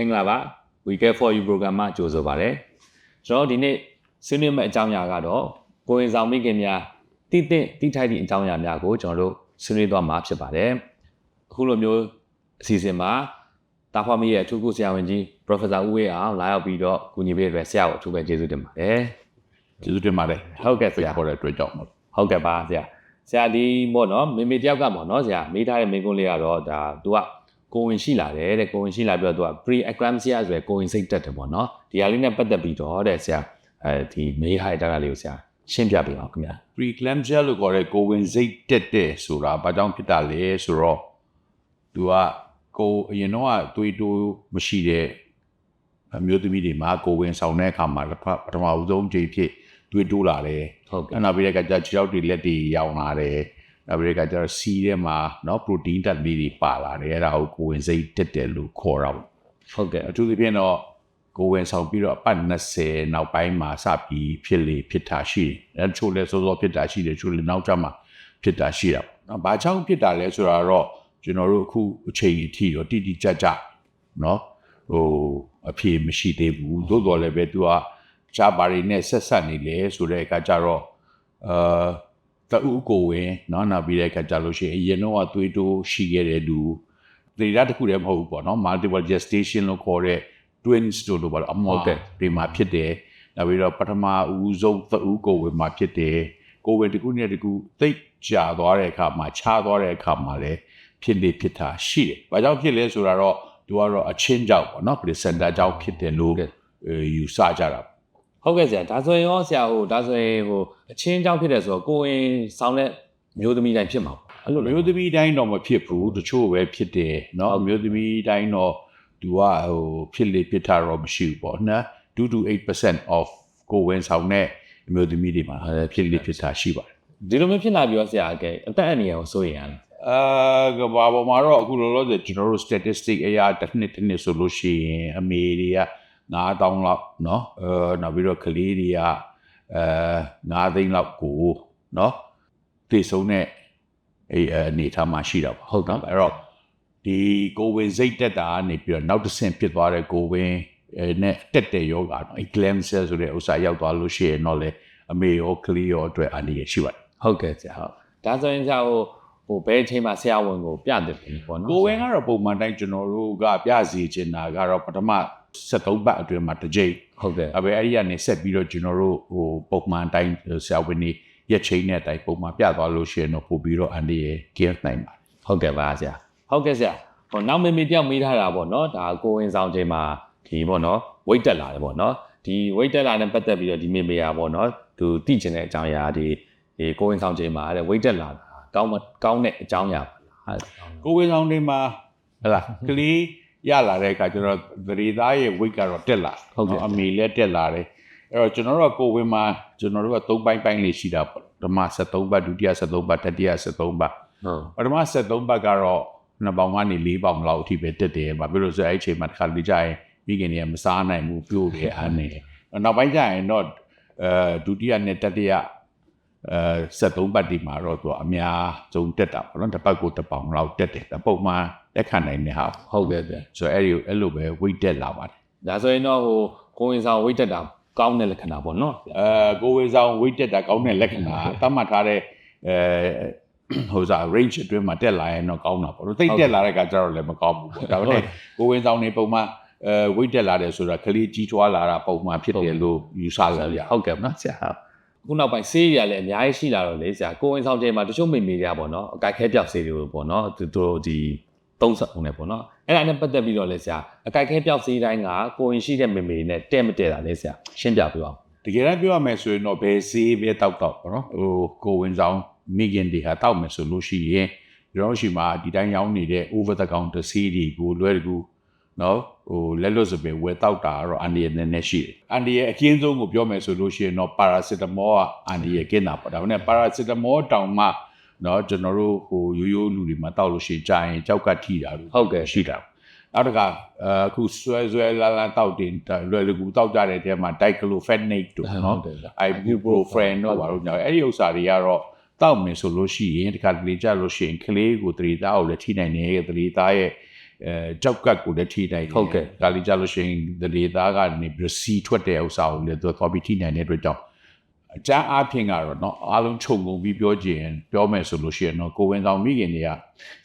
မင်္ဂလာပါ We Care for You program မှာကြိုဆိုပါရစေကျွန်တော်ဒီနေ့ဆွေးနွေးမယ့်အကြောင်းအရာကတော့ကိုယ်ရင်ဆောင်မိခင်များတည်တင့်တည်ထိုက်သည့်အကြောင်းအရာများကိုကျွန်တော်တို့ဆွေးနွေးသွားမှာဖြစ်ပါတယ်အခုလိုမျိုးအစီအစဉ်မှာတာဖွားမီရဲ့အထူးကုဆရာဝန်ကြီး Professor ဦးဝေးအောင်လာရောက်ပြီးတော့ကူညီပေးတဲ့အတွက်ဆရာကိုအထူးပဲကျေးဇူးတင်ပါတယ်ကျေးဇူးတင်ပါတယ်ဟုတ်ကဲ့ဆဖိတ်ရာခေါ်တဲ့အတွက်ကြောင့်မို့ဟုတ်ကဲ့ပါဆရာဆရာဒီပေါ့နော်မေမေတယောက်ကပေါ့နော်ဆရာမေးထားတဲ့မေးခွန်းလေးကတော့ဒါ तू က ကိုဝင်ရှိလာတယ်တဲ့ကိုဝင်ရှိလာပြီးတော့ तू က pre eclampsia ဆိုရယ်ကိုဝင်စိတ်တက်တယ်ပေါ့နော်ဒီဟာလေးနဲ့ပတ်သက်ပြီးတော့တဲ့ဆရာအဲဒီမေးထားတဲ့တက်ကလေးကိုဆရာရှင်းပြပေးပါဦးခင်ဗျာ preeclampsia လို့ခေါ်တဲ့ကိုဝင်စိတ်တက်တဲ့ဆိုတာဘာကြောင့်ဖြစ်တာလဲဆိုတော့သူကကိုအရင်တော့ကသွေးတိုးမရှိတဲ့အမျိုးသမီးတွေမှာကိုဝင်ဆောင်တဲ့အခါမှာပထမဦးဆုံးချိန်ဖြစ်သွေးတိုးလာတယ်ဟုတ်ကဲ့အဲ့နောက်ပြီးတဲ့အခါကျခြေထောက်တွေလက်တွေရောင်လာတယ် နောက်ပြီးတဲ့အခါကျတော့စီးထဲမှာเนาะ protein တက်လေးတွေပါလာတယ်အဲ့ဒါကိုကိုဝင်စိတ်တက်တယ်လို့ခေါ်တာပေါ့ ဟုတ်ကဲ့ အထူးသဖြင့်တော့ကိုယ်ဝင်ဆောင်ပြီးတော့အပတ်20နောက်ပိုင်းမှာစပြီးဖြစ်လေဖြစ်တာရှိတယ်။အဲချို့လဲစောစောဖြစ်တာရှိတယ်ချို့လဲနောက်ကျမှဖြစ်တာရှိတာပေါ့နော်။ဘာကြောင့်ဖြစ်တာလဲဆိုတာတော့ကျွန်တော်တို့အခုအချိန်အထိတော့တိတိကျကျနော်ဟိုအဖြေမရှိသေးဘူး။သို့တော်လည်းပဲသူကရှားပါရီနဲ့ဆက်ဆက်နေလေဆိုတဲ့အခါကျတော့အာ တူကိုဝင်နော်နောက်ပြီးတဲ့အခါကျလို့ရှိရင်အရင်တော့သွေးတိုးရှိခဲ့တဲ့လူဒေတာတစ်ခုတည်းမဟုတ်ဘူးပေါ့နော် multiple gestation လို့ခေါ်တဲ့ twins တို့လို့ပါတော့အမောကဒီမှာဖြစ်တယ်နောက်ပြီးတော့ပထမဦးဆုံးသဦးကိုဝင်မှာဖြစ်တယ်ကိုဝင်တစ်ခုနဲ့တစ်ခုသိပ်ကြာသွားတဲ့အခါမှာခြားသွားတဲ့အခါမှာလည်းဖြစ်လေဖြစ်တာရှိတယ်။ဘာကြောင့်ဖြစ်လဲဆိုတာတော့သူကတော့အချင်းကြောင့်ပေါ့နော် placenta ကြောင့်ဖြစ်တယ်လို့အဲယူဆကြတာ ဟုတ်ကဲ့ဆရာဒါဆိုရင်ရောဆရာဟိုဒါဆိုရင်ဟိုအချင်းကြောင့်ဖြစ်တယ်ဆိုတော့ကိုဝင်ဆောင်တဲ့မျိုးသမီးတိုင်းဖြစ်မှာပေါ့အဲ့လို အ လေ မျိုးသမီးတိုင်းတော့မဖြစ်ဘူးတချို့ပဲဖြစ်တယ်เนาะအမျိုးသမီးတိုင်းတော့သူကဟိုဖြစ်လေဖြစ်တာတော့မရှိဘူးပေါ့နော်2 to 8% of ကိုယ်ဝင်ဆောင်တဲ့အမျိုးသမီးတွေမှာဖြစ်လေဖြစ်တာရှိပါတယ် ဒီလိုမျိုးဖြစ်လာပြီးတော့ဆရာကဲအသက်အန္တရာယ်ကိုစိုးရိမ်ရလား အာကဘာပေါ်မှာတော့အခုလောလောဆယ်ကျွန်တော်တို့ statistic အရာတစ်နှစ်တစ်နှစ်ဆိုလို့ရှိရင်အမေတွေက 9000လောက်เนาะအဲနောက်ပြီးတော့ကလေးတွေကအဲ9သိန်းလောက်ကိုเนาะတည်ဆုံးတဲ့အဲအနေထားမှာရှိတာပါဟုတ်နော်အဲ့တော့ဒီကိုဝင်စိတ်တက်တာကနေပြီးတော့နောက်တစ်ဆင့်ဖြစ်သွားတဲ့ကိုဝင်အဲနဲ့တက်တဲ့ယောဂါနော် eclampsia ဆိုတဲ့ဥစ္စာရောက်သွားလို့ရှိရင်တော့လေအမေရောကလေးရောအတွက်အနေရရှိပါတယ် ဟုတ်ကဲ့ဆရာဟုတ်ဒါဆိုရင်ဆရာဟိုဟိုဘယ်အချိန်မှာဆရာဝန်ကိုပြတယ်ပြီပေါ့နော် ကိုဝင်ကတော့ပုံမှန်တိုင်းကျွန်တော်တို့ကပြစီချင်တာကတော့ပထမ 73ပတ်အတွင်းမှာတစ်ကြိမ်ဟုတ်ကဲ့အပဲအဲ့ဒီကနေဆက်ပြီးတော့ကျွန်တော်တို့ဟိုပုံမှန်တိုင်းဆရာဝန်ကြီးရက်ချိန်နဲ့တိုင်းပုံမှန်ပြသွားလို့ရှိရင်တော့ပို့ပြီးတော့အန်ဒီရဲ့ care နိုင်ပါတယ်ဟုတ်ကဲ့ပါဆရာဟုတ်ကဲ့ဆရာဟိုနောက်မေမေတယောက်မေးထားတာပေါ့နော်ဒါကိုဝင်ဆောင်ချိန်မှာဒီပေါ့နော် weight တက်လာတယ်ပေါ့နော်ဒီ weight တက်လာတဲ့ပတ်သက်ပြီးတော့ဒီမေမေကပေါ့နော်သူသိချင်တဲ့အကြောင်းအရာဒီဒီကိုဝင်ဆောင်ချိန်မှာတဲ့ weight တက်လာတာကောင်းမကောင်းတဲ့အကြောင်းအရာပါလားဟုတ်ကိုဝင်ဆောင်တွေမှာဟလာကလေး ရလာတဲ့အခါကျွန်တော်သတိသားရဲ့ weight ကတော့တက်လာအမေလည်းတက်လာတယ်အဲ့တော့ကျွန်တော်တို့ကကိုဝင်မှာကျွန်တော်တို့က၃ပိုင်းပိုင်းလေးရှိတာပေါ့ဓမ္မ73ပတ်ဒုတိယ73ပတ်တတိယ73ပတ်ဟုတ်ပထမ73ဘတ်ကတော့နှစ်ပေါင်ကနေ၄ပေါင်လောက်အထိပဲတက်တယ်။ဘာဖြစ်လို့ဆိုအဲ့အချိန်မှာတစ်ခါလေကြာရင်မိခင်တွေကမစားနိုင်ဘူးပြို့တယ်အားနေတယ်။နောက်ပိုင်းကျရင်တော့အဲဒုတိယနဲ့တတိယ အဲ73ဘတ်ဒီမှာတော့သူအများဆုံးတက်တာပေါ့နော်။တစ်ပတ်ကိုတစ်ပေါင်လောက်တက်တယ်။ဒါပုံမှန်လက်ခံနိုင်တဲ့ဟာဟုတ်ကဲ့ဆရာဆိုတော့အဲ့ဒီအဲ့လိုပဲ weight တက်လာပါတယ်ဒါဆိုရင်တော့ဟိုကိုဝင်ဆောင် weight တက်တာကောင်းတဲ့လက္ခဏာပေါ့နော်ဆရာ။အဲကိုဝေဆောင် weight တက်တာကောင်းတဲ့လက္ခဏာသတ်မှတ်ထားတဲ့အဲဟိုစား range အတွင်းမှာတက်လာရင်တော့ကောင်းတာပေါ့နော်။တိတ်တက်လာတဲ့ကကြတော့လည်းမကောင်းဘူးပေါ့။ဒါပေမဲ့ကိုဝင်ဆောင်နေပုံမှန်အဲ weight တက်လာတယ်ဆိုတာကလေးကြီးထွားလာတာပုံမှန်ဖြစ်တယ်လို့ယူဆရရဟုတ်ကဲ့နော်ဆရာဟုတ် ခုနောက်ပိုင်းဆေးတွေကလည်းအများကြီးရှိလာတော့လေဆရာကိုဝင်ဆောင်ချိန်မှာတချို့မိမိတွေကပေါ့နော်အကြိုက်ခဲပြောက်ဆေးတွေကိုပေါ့နော်သူတို့ဒီသုံးဆက်အောင်နေပေါ့နော်အဲ့ဒါနဲ့ပတ်သက်ပြီးတော့လေဆရာအကြိုက်ခဲပြောက်ဆေးတိုင်းကကိုဝင်ရှိတဲ့မိမိနဲ့တဲ့မတဲ့တာလေဆရာရှင်းပြပေးပါဦးတကယ်တမ်းပြောရမယ်ဆိုရင်တော့ဘယ်ဆေးပဲတောက်တောက်ပေါ့နော်ဟိုကိုဝင်ဆောင်မိခင်တွေဟာတောက်မယ်ဆိုလို့ရှိရင်ကျွန်တော်တို့ရှိမှာဒီတိုင်းရောင်းနေတဲ့ over the counter ဆေးတွေကိုလွယ်တကူ နော်ဟိုလက်လွတ်စပယ်ဝယ်တောက်တာကတော့အန်ဒီရဲ့နည်းနည်းရှိတယ်အန်ဒီရဲ့အကျဉ်းဆုံးကိုပြောမယ်ဆိုလို့ရှိရင်တော့ paracetamol ကအန်ဒီရဲ့ကင်းတာပေါ့ဒါပေမဲ့ paracetamol တောင်မှနော်ကျွန်တော်တို့ဟိုရိုးရိုးလူတွေမှာတောက်လို့ရှိရင်ကြာရင်ကြောက်ကထိတာလို့ဟုတ်ကဲ့ရှိတာနောက်တစ်ခါအခုဆွဲဆွဲလာလာတောက်တင်လွယ်လွယ်ကူတောက်ကြတဲ့တဲမှာ diclofenac တို့နော်ဟုတ်တယ်ဗျ ibuprofen တို့ဘာလို့ညောအဲ့ဒီဥစ္စာတွေကတော့တောက်မယ်ဆိုလို့ရှိရင်ဒီခါတလေကြလို့ရှိရင်ကလေးကိုတတိသားကိုလည်းထိနိုင်တယ်တတိသားရဲ့ အဲကြောက်ကတ်ကိုလည်းထိနိုင်တယ်ဟုတ်ကဲ့ဒါလေးကြလို့ရှိရင်ဒေတာကနေပြီးတော့စီထွက်တဲ့ဥစ္စာကိုလည်းသူကသွားပြီးထိနိုင်တဲ့အတွက်ကြောင့် အကြမ်းအားဖြင့်ကတော့เนาะအားလုံးခြုံငုံပြီးပြောကြည့်ရင်ပြောမယ်ဆိုလို့ရှိရင်တော့ကိုဝင်ဆောင်မိခင်တွေက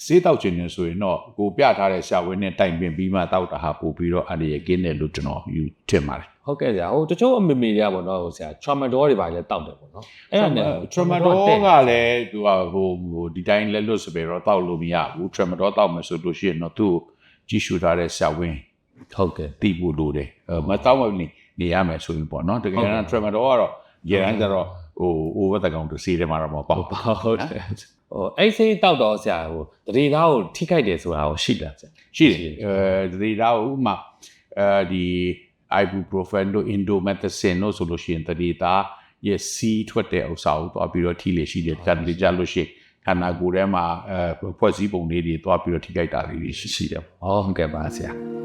စေးတောက်ခြင်းနေဆိုရင်တော့ကိုပြထားတဲ့ရှာဝင်းနဲ့တိုင်ပင်ပြီးမှတောက်တာဟာပို့ပြီးတော့အဲ့ဒီရကင်းတယ်လို့ကျွန်တော်ယူထင်ပါတယ် ဟုတ်ကဲ့ဆရာဟိုတချို့အမေမေတွေကပေါ့နော်ဟိုဆရာ tramadol တွေပါလေတောက်တယ်ပေါ့နော်အဲ့ဒါနဲ့ tramadol ကလည်းသူကဟိုဟိုဒီတိုင်းလက်လွတ်စပယ်တော့တောက်လို့မရဘူး tramadol တောက်မယ်ဆိုလို့ရှိရင်တော့သူ့ကိုကြီးရှူထားတဲ့ရှာဝင်း ဟုတ်ကဲ့ တိဖို့လိုတယ်အဲမတောက်မနေနေရမယ်ဆိုရင်ပေါ့နော်တကယ် ဟုတ်ကဲ့ တော့ tramadol ကတော့ ရေရန်ကြတော့ဟို over the counter စီးတယ်မှာတော့မပေါ့ဟုတ်ပါဟုတ်တယ်ဟိုအဲ့စိတောက်တော့ဆရာဟိုတတိသားကိုထိခိုက်တယ်ဆိုတာကိုရှိလားဆရာရှိတယ်အဲဒီဒါဥမာအဲဒီ ibuprofen တို့ indomethacin တို့ဆိုလို့ရှိရင်တတိသားရဲ့စီးထွက်တဲ့ဥစ္စာကိုတွားပြီးတော့ထိလေရှိတယ်တန်တကြလို့ရှိရင်ခန္ဓာကိုယ်ထဲမှာအဲဖွဲ့စည်းပုံလေးတွေတွားပြီးတော့ထိခိုက်တာလေးတွေရှိရှိတယ်ဟောဟုတ်ကဲ့ပါဆရာ